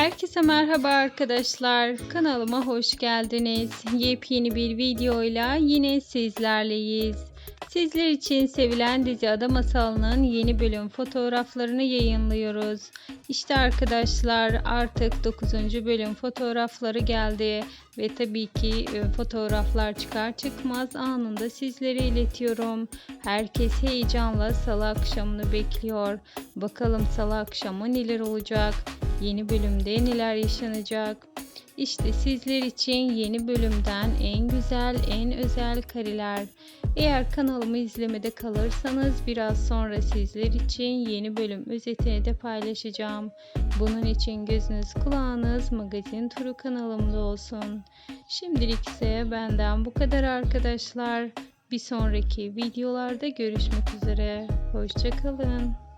Herkese merhaba arkadaşlar. Kanalıma hoş geldiniz. Yepyeni bir videoyla yine sizlerleyiz. Sizler için sevilen dizi Ada Masalı'nın yeni bölüm fotoğraflarını yayınlıyoruz. İşte arkadaşlar artık 9. bölüm fotoğrafları geldi ve tabii ki e, fotoğraflar çıkar çıkmaz anında sizlere iletiyorum. Herkes heyecanla salı akşamını bekliyor. Bakalım salı akşamı neler olacak? Yeni bölümde neler yaşanacak? İşte sizler için yeni bölümden en güzel, en özel kareler. Eğer kanalımı izlemede kalırsanız biraz sonra sizler için yeni bölüm özetini de paylaşacağım. Bunun için gözünüz kulağınız magazin turu kanalımda olsun. Şimdilik ise benden bu kadar arkadaşlar. Bir sonraki videolarda görüşmek üzere. Hoşçakalın.